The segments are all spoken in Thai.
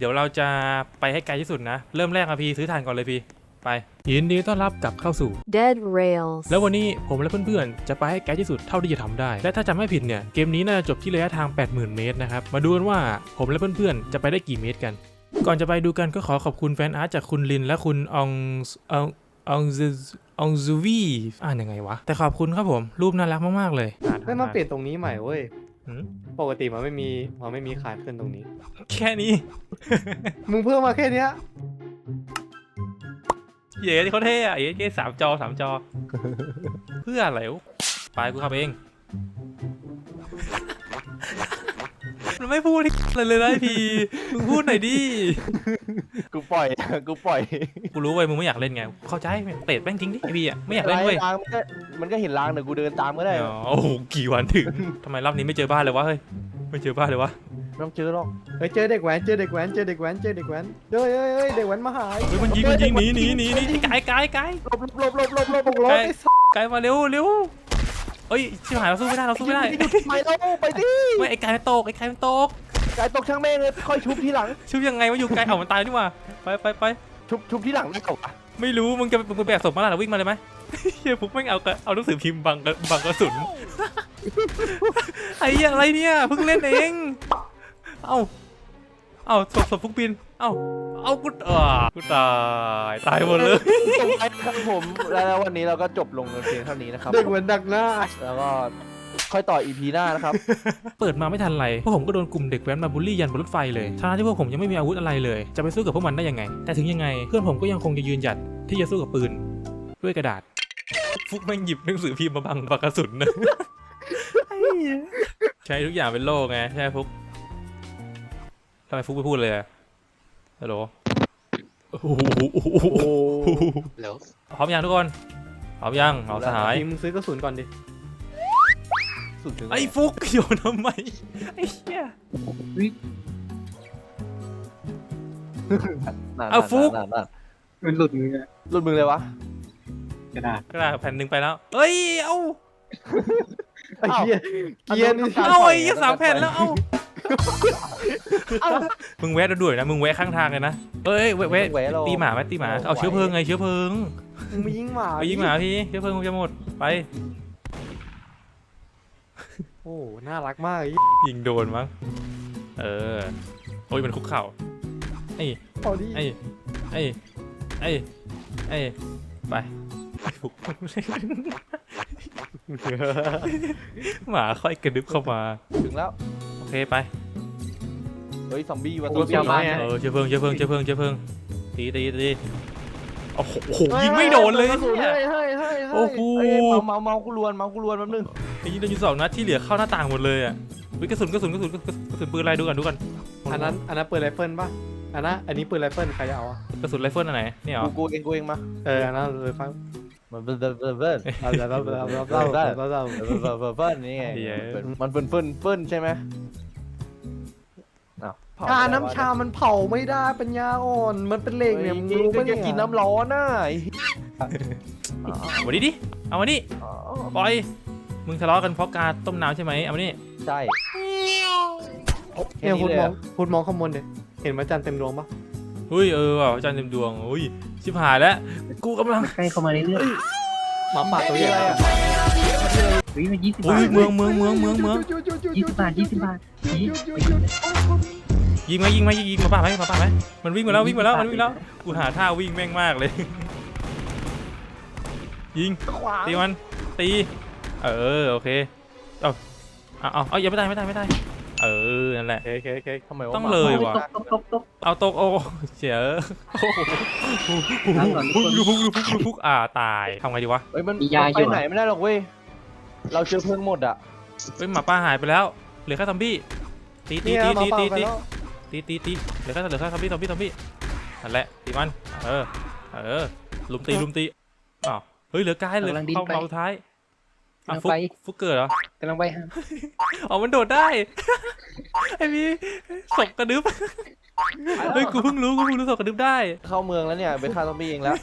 เดี๋ยวเราจะไปให้ไกลที่สุดนะ เริ่มแรกอะพี่ซื้อถ่านก่อนเลยพี่ ไป ยินดีต้อนรับกลับเข้าสู่ Dead Rails. แล้ววันนี้ผมและเพื่อนๆ จะไปให้ไกลที่สุดเท่าที่จะทำได้ และถ้าจำไม่ผิดเนี่ย เกมนี้น่าจะจบที่ระยะทาง 80,000 เมตรนะครับ มาดูกันว่าผมและเพื่อนๆ จะไปได้กี่เมตรกัน ก่อนจะไปดูกันก็ขอขอบคุณแฟนอาร์ตจากคุณลินและคุณอองอองอองซอองซูวีอ่านยังไงวะ แต่ขอบคุณครับผม รูปน่ารักมากๆเลย เฮ้ยมันเปลี่ยนตรงนี้ใหม่เว้ย หืมปกติมันไม่มีมันไม่มีขายขึ้นตรงนี้ แค่นี้ มึงเพิ่มมาแค่เนี้ยเย้ที่เขาเท่อะเย้สามจอสามจอ เพื่ออะไรวะไปกูขับเอง มันไม่พูดอะไรเลยนะไอพีมึงพูดหน่อยดิ กูปล่อย กูปล่อยกูรู้เว้ยมึงไม่อยากเล่นไง เข้าใจเตะแม่งทิ้งดิไอพีอะไม่อยากเล่นเว้ยรางมันก็มันก็เห็นรางเดี๋ยวกูเดินตามก็ได้อ๋อโอ้โหกี่วันถึงทำไมรอบนี้ไม่เจอบ้านเลยวะเฮ้ยไม่เจอบ้านเลยวะไม่ต้องเจอหรอกเฮ้ยเจอเด็กแว้นเจอเด็กแว้นเจอเด็กแว้นเจอเด็กแว้นเฮ้ยเฮ้ยเฮ้ยเด็กแว้นมาหายเฮ้ยมันยิงมันยิงหนีหนีหนีหนีไกลไกลไกลหลบหลบหลบหลบหลบหลบรถไอ้สัสไกลมาเร็วเร็วเอ้ยชิบหายเราสู้ไม่ได้เราสู้ไม่ได้ไปแล้วไปดิไม่ไอ้ไกลมันตกไอ้ไกลมันตก กายตกช่างแม่งเลยค่อยชุบทีหลัง ชุบยังไงวะอยู่ไกลเอามันตายนี่หว่าไปไปไปชุบชุบทีหลังได้กว่าไม่รู้มึงจะมึงไปแบกศพมาล่ะวิ่งมาเลยไหมเฮียพวกแม่งเอากระเอาหนังสือพิมพ์บังกระบังกระสุนไอ้เหี้ยอะไรเนี่ยเพิ่งเล่นเองเอ้าเอ้าศพศพพวกบินเอ้าเอากูอ่ากูตายตายหมดเลยตรงไปครับผมแล้ววันนี้เราก็จบลงเพียงเท่านี้นะครับเด็กแว้นดักหน้าแล้วก็ ค่อยต่ออีพีหน้านะครับ เปิดมาไม่ทันไรพวกผมก็โดนกลุ่มเด็กแว้นมาบูลลี่ยันบนรถไฟเลยทั้งที่พวกผมยังไม่มีอาวุธอะไรเลย จะไปสู้กับพวกมันได้ยังไง แต่ถึงยังไงเพื่อนผมก็ยังคงจะยืนหยัดที่จะสู้กับปืน ด้วยกระดาษ ฟุกแม่งหยิบหนังสือพิมพ์มาบังปากกระสุนนะใช้ทุกอย่างเป็นโล่ไงใช่ไหมฟุกทำไมฟุกไม่พูดเลยอะฮัลโหลโอ้โหแล้วพร้อมยังทุกคนพร้อมยังเอาสหายทีมึงซื้อกระสุนก่อนดิ สุดถึงไอ้ฟุกโยนทำไมไอ้เหี้ย นั่นเอาฟุก นั่นนั่นมันหลุดมืออะหลุดมือเลยวะกระดาษกระดาษแผ่นหนึ่งไปแล้วเอ้ยเอ้าไอ้เหี้ยเกียร์นี่เอาไอ้เหี้ยสามแผ่นแล้วเอ้ามึงแวะด่วนๆนะมึงแวะข้างทางเลยนะเอ้ยแวะแวะแหวะเราตีหมาไหมตีหมาเอาเชื้อเพลิงไงเชื้อเพลิงมึงมายิงหมาไปยิงหมาพี่เชื้อเพลิงกูจะหมดไป โอ้น่ารักมากไอ้ยิงโดนมั้งเออโอ้ยมันคุกเข่าไอ้เอาดิไอ้ไอ้ไอ้ไอ้ไปฟุกหมาค่อยกระดึบเข้ามา ถึงแล้ว โอเคไปเฮ้ยซอมบี้ว่ะซโอ้อมเจ้าบี้บ้านไงเออเชื้อเพลิงเชื้อเพลิงเชื้อเพลิงเชื้อเพลิงตีตีตี โอ้โหยิงไม่โดนเลย ฮ้ฮ้เฮ้เฮ้ยยโอ้โหเมาเมาเมากูลวนเมากูลวนแป๊บนึงไอ้ยิงโดนยิงสองนัดที่เหลือเข้าหน้าต่างหมดเลยอะกระสุนกระสุนกระสุนกระสุนปืนอะไรดูกันดูกันอันนั้นอันนั้นปืนไรเฟิลป่ะอันนั้นอันนี้ปืนไรเฟิลใครจะเอาอะกระสุนไรเฟิลอันไหนนี่เหรอ กูเองกูเองมาเอออันนั้นปืนไรเฟิลมันเป็นเปิ้นเป็นเป็นเราเราเราเราเราเราเรานี่ไงเดี๋ยว มันเปิ้ลเปิ้ลเปิ้ลใช่ไหม เผชาน้ำชา มันเผาไม่ได้ปัญญาอ่อน มันเป็นเหล็กเนี่ยมึงรู้ก็ปะเนี่จะยกินน้ำร้อนน่ะวันนี้ดิ เอามานี่ปล่อย มึงทะเลาะกันเพราะการต้มน้ำใช่ไหมเอามานี่ใช่เนี่ยคุณมองคุณมองข้างบนเด็เห็นพระจันทร์เต็มดวงปะเฮ้ยเออว่ะพระจันทร์เต็มดวงอุ้ยชิบหายแล้ว กูกำลังใกล้เข้ามาเรื่อยหมาป่าตัวใหญ่อะๆเฮ้ยมันยี่สิบโอ้บายทเมืองเมืองเมืองเมืองเมืองยี่สิบบาทยี่สิบบาทยี่ ยิงไหมยิงไหมยิงยิงมาป่าไหมมาป่าไหมมันวิ่งมาแล้ววิ่งมาแล้วมันวิ่งแล้วกูหาท่าวิ่งแม่งมากเลย ยิงขวาตีมันตี เออโอเคเอาเอาเอาเอาอย่าไม่ได้ไม่ได้ไม่ได้ เออนั่นแหละ เคเคเคทำไมวะต้องเลยว่ะตกตกตกตกเอาตกโอ้เสียโอ้โหพุกพุกพุกพุกพุกพุกอ่าตายทำไงดีวะเฮ้ยมันมียาอไปยู่ไหนไม่ได้หรอกเว้ย เราเจอเพลิงหมดอะเฮ้ยหมาป่าหายไปแล้วเหลือแค่ซอมบี้ตีตีเนี่ยตีหมาตีป่าตีไปตีแล้ว ตีตีตีเหลือแค่เหลือแค่ซอมบี้ซอมบี้ซอมบี้นั่นแหละตีมันเออเออลุมตีลุมตีอ้าวเฮ้ยเหลือกายเหลือเข้าเมาท้ายอะฟุกฟุกเกิดเหรอ กำลังไปฮะอ๋อ มันโดดได้ ไอ้พี่ศพกระดึบเฮ้ย กูเพิ่งรู้ กูเพิ่งรู้ศพกระดึบได้ เข้าเมืองแล้วเนี่ยไปฆ่าซอมบี้เองแล้ว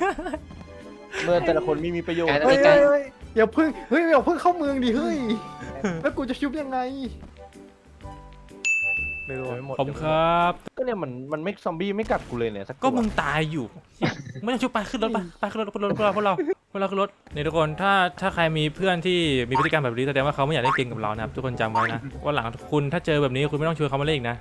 เมื่อแต่ละคนไม่มีประโยชน์เฮ้ยเฮ้ยเฮ้ยอย่าพึ่งเฮ้ยอย่าพึ่งเข้าเมืองดิเฮ้ยแล้วกูจะชุบยังไง ไม่รู้ไม่หมดผมครับ ก็เนี่ยมันมันไม่ซอมบี้ไม่กัดกูเลยเนี่ยสักตัวก็มึงตายอยู่ ไม่ต้องชุบไปขึ้นรถไปไปขึ้นรถขึ้นรถพวกเราพวกเราพวกเราขึ้นรถนี่ทุกคนถ้าถ้าใครมีเพื่อนที่มีพฤติกรรมแบบนี้แสดงว่าเขาไม่อยากเล่นเกมกับเรานะครับทุกคนจำไว้นะว่าหลังคุณถ้าเจอแบบนี้คุณไม่ต้องชวนเขามาเล่นอีกนะ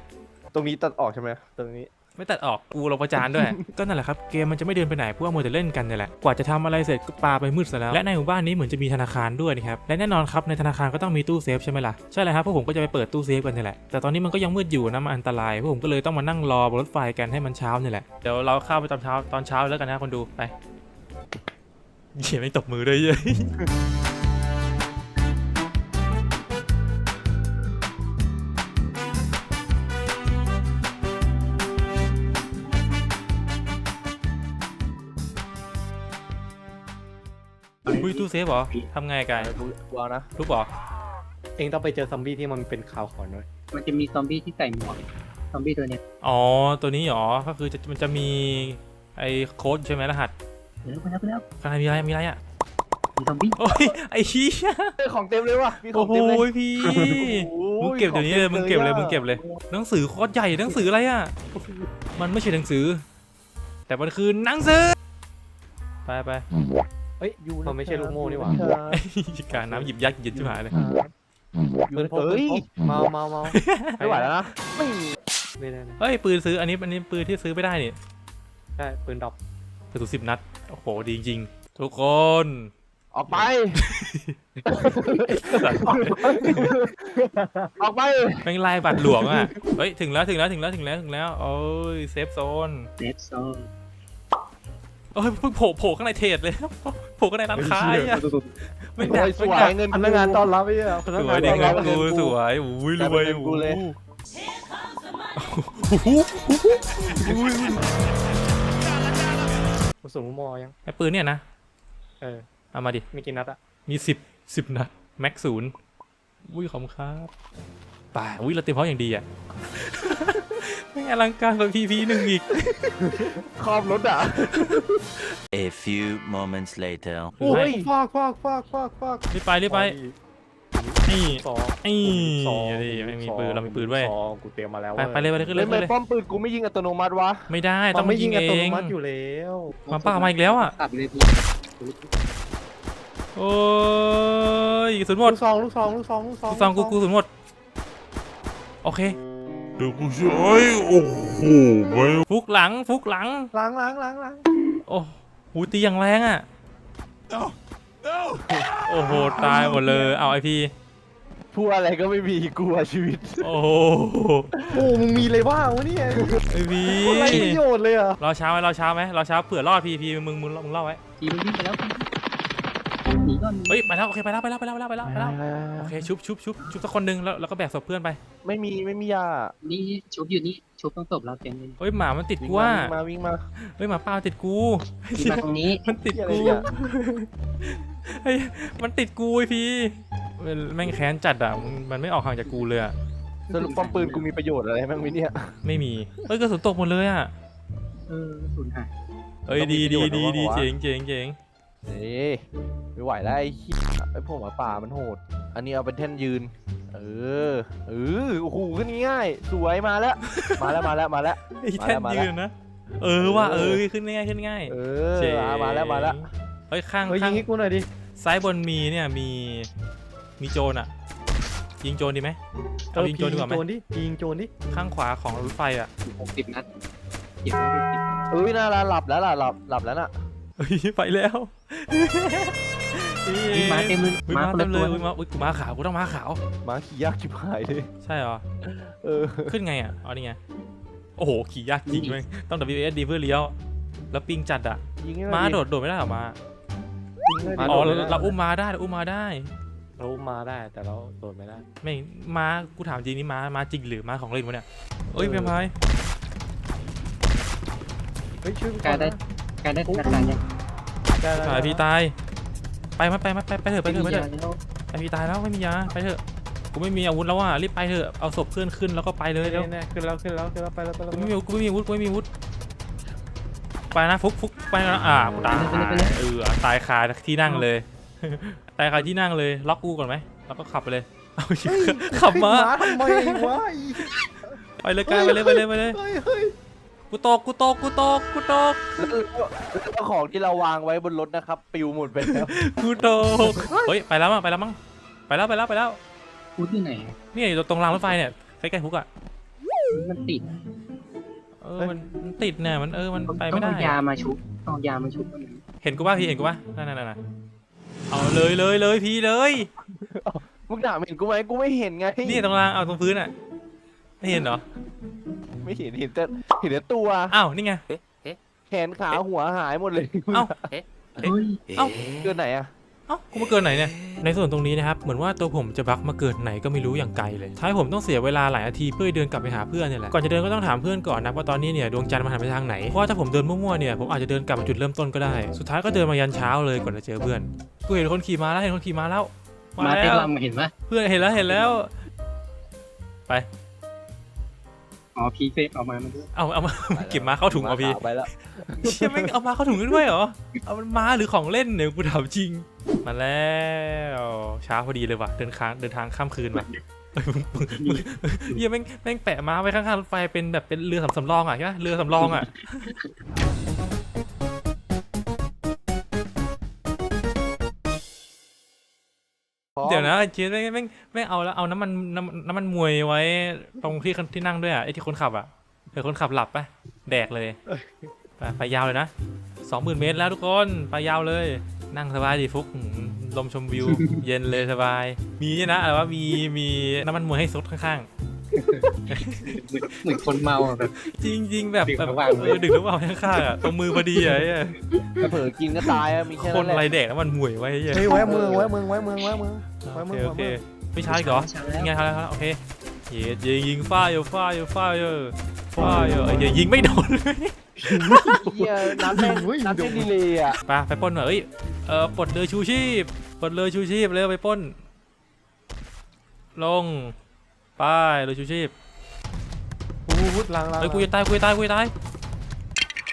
ตรงนี้ตัดออกใช่ไหมตรงนี้ ไม่ตัดออกกูเราประจานด้วย ก็นั่นแหละครับเกมมันจะไม่เดินไปไหนเพราะว่ามัวแต่เล่นกันเนี่ยแหละกว่าจะทำอะไรเสร็จก็ปาไปมืดซะแล้วและในหมู่บ้านนี้เหมือนจะมีธนาคารด้วยนะครับและแน่นอนครับในธนาคารก็ต้องมีตู้เซฟใช่ไหมล่ะใช่เลยครับพวกผมก็จะไปเปิดตู้เซฟกันนี่แหละแต่ตอนนี้มันก็ยังมืดอยู่นะมันอันตรายพวกผมก็เลยต้องมานั่งรอบนรถไฟกันให้มันเช้านี่แหละเดี๋ยวเราเข้าไปตอนเช้าตอนเช้าแล้วกันนะคนดูไปเหี้ยไม่ตบมือด้วยเยอุ้ ยตู้เซฟเหรอทำไงกันกูกูเอานะรูปเหรอเองต้องไปเจอซอมบี้ที่มันเป็นขาวขอนด้วยมันจะมีซอมบี้ที่ใส่หมวกซอมบี้ตัวเนี้ยอ๋อตัวนี้เหรอก็คือจะมันจะมีไอ้โค้ดใช่ไหมรหัสเดี๋ยวไปแล้วไปแล้วข้างในมีอะไรมีอะไรอะมีซอมบี้โอ้ยไอ้ชี้ยเฮ้ยของเต็มเลยว่ะมีขอโอ้งโหเต็มเลยพี่โอ้ยมึงเก็บเดี๋ยวนี้เลยขมึองเก็บเลยอะมึงเก็บเลยหนังสือโคตรใหญ่หนังสืออะไรอะมันไม่ใช่หนังสือ แต่มันคือหนังสือไปไป เฮ้ยมันไม่ใช่ลูกโม่นี่หว่าไอ้การน้ำหยิบยักษ์หยิบชิบหายเลยอยู่ในเอ้ยเมาเมาเมาไม่ไหวแล้วนะไม่ไม่ได้นะเฮ้ยปืนซื้ออันนี้อันนี้ปืนที่ซื้อไม่ได้นี่ใช่ปืนดรอปกระสุนสิบนัด โอ้โหดีจริงๆทุกคน ออกไป ออกไป แม่งไล่บัตรหลวงอะ เฮ้ย ถึงแล้วถึงแล้วถึงแล้วถึงแล้วถึงแล้ว โอ้ยเซฟโซน เซฟโซน เอ้ยเพิ่งโผล่โผล่ข้างในเทรดเลยโผล่ข้างในร้านค้าอะไม่โอ้ได้ยสไม่วยได้เงินพนักงานต้อนรับไอ้เนี่ยพนัสกวงายนดีต้อนครัรับบกูสวยอุ้ยรวยกูเลยโอ้โหกระสุนลูกโม่ยังไอ้ปืนเนี่ยนะเออเอามาดิมีกี่นัดอะมีสิบสิบนัดแม็กศูนย์อุ้ยขอบคุณครับ ป่าอุ้ยเราเตรียมพร้อมอย่างดีอะ ไม่งอลังการกว่าพีพีหนึ่งอีก ครอบรถอะ A few moments later. โอ้ยฟากฟากฟากฟากฟากรีบไปรีบไปนี่สองนี่สองนี่ไม่มีปืนเรามีปืนเว้ยสองกูเตรียมมาแล้วไปไปเลยไปเลยขึ้นเลเล่ยนขึ้ไปนเลยป้อมปืนกูไม่ยิงอัตโนมัติวะไม่ได้ต้ต้อองงไม่ยิยิงงเออัตโนงมัติอยู่แล้วมาป้ามาอีกแล้วอะตัดเลยพี่โอ้ยกระสุนหมดลูกซองลูกซองลูกซองลูกซองซองกูกูกระสุนหมด โอเคเดี๋ยวกูช่วยโอ้โหไม่ฟุกหลังฟุกหลัง ล้างล้างล้างล้างโอ้โหตีอย่างแรงอะ โอ้โห ตายหมดเลย เอาไอพีพูดอะไรก็ไม่มีกลัวชีวิตโอ้โหโอ้มึงมีอะไรบ้างวะเนี่ยไอพีอะไรประโยชน์เลยอะรอเช้าไหมรอเช้าไหมรอเช้าเผื่อรอดพีพีมึงมึงมึงเล่าไว้ ทีมันวิ่งไปแล้วหนีก่ อนเฮ้ยไปแล้วโอเคไปแล้วไปแล้วไปแล้วไปแล้วไปแล้วไปแล้วโอเคชุบชุบชุบชุบสักคนหนึงแล้วแล้วก็แบกศพเพื่อนไปไม่มีไม่มียานี่ชุบอยู่นี่ชุบต้องตบเราเต็มเลยเฮ้ยหมามันติดวิ่งกูว่ามาวิ่งมาเฮ้ยหมาป้าติดกูมีมาตรงนี้มันติดวิ่งมากูเฮ้ยมันติดกูไอพีแม่งแค้นจัดอะมึงมันไม่ออกห่างจากกูเลยอะสรุปป้อมปืนกูมีประโยชน์อะไรบ้างไหมเนี่ยไม่มีเฮ้ยกระสุนตกหมดเลยอะเออสูญหายเอ้ยดีดีดีดีเจ๋งเจ๋งเจ๋ง เอ้ยไม่ไหวแล้วไอ้เหี้ยไอ้พวกหมาป่ามันโหด อันนี้เอาเป็นแท่นยืน เออ เออโอ้โหขึ้นง่ายๆสวยมาแล้ว มาแล้วมาแล้วมาแล้ว ไอ้แท่นมาแล้ว ยืนนะ เออว่ะเออขึ้นง่ายขึ้นง่ายเอเจ๋องมาแล้วมาแล้ว เฮ้ยข้างเฮ้ยยิข้างงให้กูหน่อยดิ ซ้ายบนมีเนี่ยมีมีโจรอะ ยิงโจรดีไหมเอายิงโจรดีกว่าไหมโจรดิยิงโจรดิ ข้างขวาของรถไฟอะหกสิบนัดเก็บไว้เป็นสิบเอ้ยน่ารัหลับแล้วล่ะหลับหลับแล้วน่ะ เฮ้ยไปแล้วมีมาเต็มเลยอุ้ยมามาคนเต็ละมเลตัวยอุ้ยมาอุ้ยกูมาขาวกูต้องมาขาว หมาขี่ยากชิบหายเลย ใช่เหรอ เออ ขึ้นไงอะอ๋อนี่ไง โอ้โห ขี่ยากจริงเลยต้อง W S D เพื่อเลี้ยว แล้วปิงจัดอะ ยิงให้นม้าดิโดดโดดไม่ได้เหรอมายิงให้ดิอ๋อเราเราอุ้มมาได้เราอุ้มมาได้ เรามาได้แต่เราโดดไม่ได้ ไม่ม้ากูถามจริงนี่ม้าม้าจริงหรือม้าของเล่นวะเนี่ยเอ้ยเพียงพายเฮ้ยช่วยกูการได้ การได้ธนาคารยังได้ได้สายพีตาย ไปมาไปมาไปไปเถอะไปเถอะไปม่เถมีอะยาแล้วไอพีตายแล้วไม่มียาไปเถอะกูไม่มีอาวุธแล้วอะรีบไปเถอะเอาศพเพื่อนขึ้นแล้วก็ไปเลยเร็วแน่ๆขึ้นแล้วขึ้นแล้วขึ้นแล้วไปแล้วไปแล้วกูไม่มีอาวุธกูไม่มีอาวุธกูไม่มีอาวุธไปนะฟุกฟุกไปนะอ่ากูตายเออตายคาที่นั่งเลยตายคาที่นั่งเลยล็อกกูก่อนไหมแล้วก็ขับไปเลยเอาชิขับมาทำไมวะไอ้ไปเลยกายไปเลยไปเลยไปเลยเฮ้ยเฮ้ย กูตกกูตกกูตกกูตกแล้วแล้วของที่เราวางไว้บนรถนะครับปิวหมดไปแล้วกูตกเฮ้ยไปแล้วมั้งไปแล้วมั้งไปแล้วไปแล้วไปแล้วพูดที่ไหนอะนี่อยู่ตรงรางรถไฟเนี่ยใกล้ๆฮุกอะมันติดเออมันมันติดเนี่ยมันเออมันไปต้อไม่งได้เอายามาชุบต้องเอายามาชุบมันเห็นกูป่ะพี่เห็นกูป่ะนั่นนั่นนั่นเอาเลยเลยเลยพี่เลย มึงถามเห็นกูไหมกูไม่เห็นไงนี่ตรงรางเอาตรงพื้นอะ ไม่เห็นเหรอ ไม่เห็นเห็นแต่เห็นแต่ตัวอ้าวนี่ไง แขนขาหัวหายหมดเลยเอ้า เฮ้ยเอ้า เกินไหนอะเอ้ากูมาเกินไหนเนี่ย ในส่วนตรงนี้นะครับเหมือนว่าตัวผมจะบักมาเกิดไหนก็ไม่รู้อย่างไกลเลยท้ายผมต้องเสียเวลาหลายนาทีเพื่อเดินกลับไปหาเพื่อนเนี่ยแหละก่อนจะเดินก็ต้องถามเพื่อนก่อนนะว่าตอนนี้เนี่ยดวงจันทร์มันหันไปทางไหนเพราะว่าถ้าผมเดินมั่วๆเนี่ยผมอาจจะเดินกลับมาจุดเริ่มต้นก็ได้ สุดท้ายก็เดินมายันเช้าเลยก่อนจะเจอเพื่อนกูเห็นคนขี่ม้าแล้วเห็นคนขี่ม้าแล้วมามาเต้นแล้วรำเห็นปะเพื่อนเห็นแล้วเห็นแล้ว ไป อ๋อพีเฟกออกมามันด้วยเอาเอามาเก็บม้าเข้าถุงเอาพี่ไปแล้วเชี่ยแม่งเอามาเข้าถุงกันด้วยเหรอเอามันม้าหรือของเล่นเนี่ยกูถามจริง มาแล้วเช้าพอดีเลยว่ะเดินค้างเดินทางข้ามคืนว่ะเฮ้ยมึงมึงมึงเฮียแม่งแม่งแปะม้าไว้ข้างๆรถไฟเป็นแบบเป็นเรือสำสำรองอะใช่ไหมเรือสำรองอะ นะเชียแม่งแม่งแม่เอาแล้วเอาน้ำมันน้ำน้ำมันมวยไว้ตรงที่ที่นั่งด้วยอะไอ้ที่คนขับอะเดี๋ยวคนขับหลับปะแดกเลยไปไปยาวเลยนะสองหมื่นเมตรแล้วทุกคนไปยาวเลย นั่งสบายดีฟุกลมชมวิว เย็นเลยสบาย มีเนี่ยนะอะไรว่ามีมีน้ำมันมวยให้ซดข้างๆ เหมือนคนเมาอะแบบๆจริงๆแบบดื่มแบบระหว่างเออดึกระหว่างข้างๆอะตรงมือพอดีอะไอ้เหี้ยถ้าเผลอกินก็ตายอะมีแค่คนั้นนแหอะไรละแดกน้ำมันมวยไว้ไอ้เหี้ยเฮ้ยไว้มือไว้มือไว้มือไว้มือไว้โอมืเคอโอเคไว้มือไม่ใช่เหรอช้าแล้ว ยังไงครับโอเคเย็ดยิงยิงฟ้าอยู่ฟ้าอยู่ฟ้าอยู่ฟ้าอยู่ไอ้เหี้ยยิงไม่โดนเลยเฮียน้ำแม่งน้ำแม่งดีเลยอะไปไปปล้นหน่อยเอ้ยเออปลดเรือชูชีพปลดเรือชูชีพเร็วไปปล้น ลง ไปเรือชูชีพพูดล้างล้างเอ้ยกูจะตายกูจะตายกูจะตาย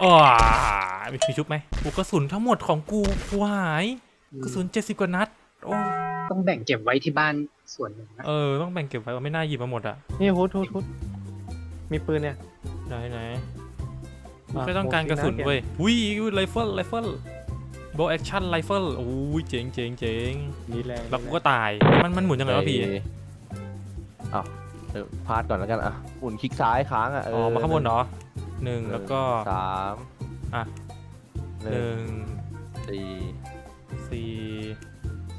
อ๋อมีมีชุบไหมกูกระสุนทั้งหมดของกูกูหายกระสุน70กว่านัดโอ้ต้องแบ่งเก็บไว้ที่บ้านส่วนหนึ่งนะเออต้องแบ่งเก็บไว้ว่าไม่น่าหยิบมาหมดอะนี่ฮุดฮุดฮุดมีปืนเนี่ยไหนไหนอะไม่ต้องการกระสุนเว้ยอุ้ยไรเฟิลไรเฟิลโบแอคชั่นไรเฟิลอุ้ยเจ๋งเจ๋งเจ๋งนี่แรงแล้วกูก็ตายมันมันหมุนยังไงวะพี่เอ้าเออพาดก่อนแล้วกันอะหมุนคลิกซ้ายค้างอะเออ๋ออมาข้างบนเหรอหนึ่งแล้วก็สามอะหหนึ่งนึ่งสี่สี่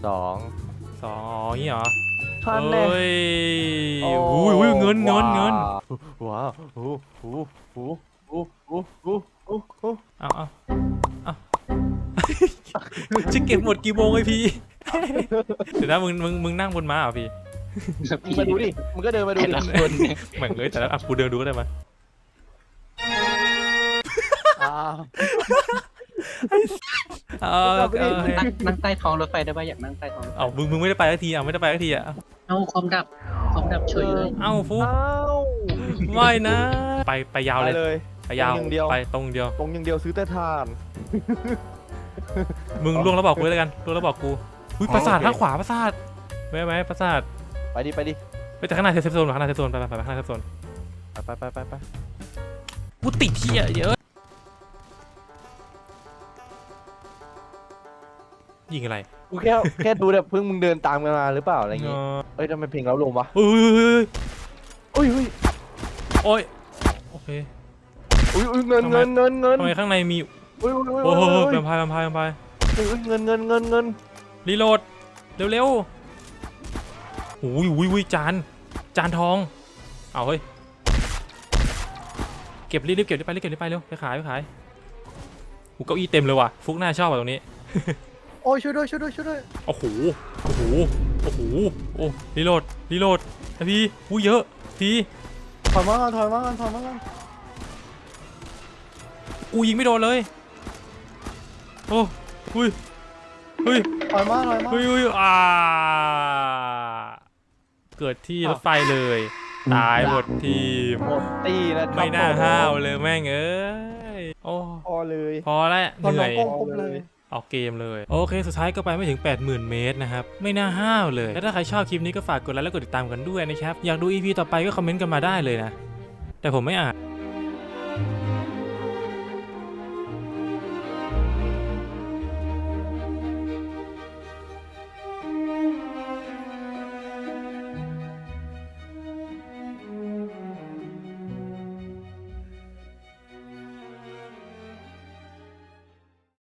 สองสองอ๋ออย่างงี้เหรอท่านเแน่อ้ยอุ้ยอุ้ยเงินเงินเงินว้าวโอ้โหโอ้โหโอ้โหโอ้โหโอ้โหเอาเอาเอา จะเก็บหมดกี่โมงไอพี่ เดี๋ยวนะมึงมึงมึงนั่งบนม้าเหรอพี่ มึงมาดูดิมึงก็เดินมาดูแต่ดิละคนเนี่ยเหมือนเลยแต่ละอะกูเดินดูก็ได้มาอ้าวเอาเอาเอานั่งนั่งใต้ท้องรถไฟได้ป่ะอยากนั่งใต้ท้องรถไฟเอามึงมึงไม่ได้ไปสักทีอะไม่ได้ไปสักทีอะเอาความดับความดับเฉยเลยเอ้าฟุกอ้าวไม่นะ ไปไปยาวไปเลย เลย ไปยาวตรงอย่างเดียว ไปตรงอย่างเดียว ตรงอย่างเดียวซื้อแต่ทาน มึงล่วงแล้วบอกกูเลยกันล่วงแล้วบอกกูอุ้ยอ๋อปราสาทโอเค ข้างขวาปราสาทไหมไหมปราสาท ไปดิไปดิไปแต่ข้างในเซฟโซนข้างในเซฟโซนไปไปไปข้างในเซฟโซนไปไปไปไปกูติดเที่ยเยอะยิงอะไรกูแค่แค่ดูแบบเพิ่งมึงเดินตามกันมาหรือเปล่าอะไรอย่างงี้เออเอ้ยทำไมเพลงเราลงวะเฮ้ยอุ้ยอุ้ยโอ้ยโอเคอุ้ยอุ้ยเงินเงินเงินเงินทำไมข้างในมีอุ้ยอุ้ยอุ้ยโอ้โหอุ้ยแวมไพร์แวมไพร์แวมไพร์อุ้ยเงินเงินเงินเงินรีโหลดเร็วๆโอ้ยอุ้ยอุ้ยจาน จานทอง เอาเฮ้ย เก็บรีบๆเก็บรีบไปรีบเก็บรีบไปเร็ว ไปขายไปขายหูเก้าอี้เต็มเลยว่ะ ฟุกหน้าชอบอะตรงนี้ โอ้ยช่วยด้วยช่วยด้วยช่วยด้วยโอ้โห โอ้โห โอ้โห โอ้รีโหลดรีโหลดนะพี่อู้เยอะ พี่ ถอยมาก่อนถอยมาก่อนถอยมาก่อนกูยิงไม่โดนเลย โอ้อุ้ยเฮ้ย ถอยมาถอยมาเฮ้ยเฮ้ยอ่า เกิดที่รถไฟเลย ตายหมดทีมหมดตีนะครับไม่น่าผมห้าวเลยแม่งเอ้ยโอ้พอเลย พอแล้วตอนเหน้นื่องอยกงครบเลยออกเกมเลย โอเค สุดท้ายก็ไปไม่ถึง 80,000 เมตรนะครับ ไม่น่าห้าวเลย และถ้าใครชอบคลิปนี้ก็ฝากกดไลค์และกดติดตามกันด้วยนะครับ อยากดู EP ต่อไปก็คอมเมนต์กันมาได้เลยนะ แต่ผมไม่อาจ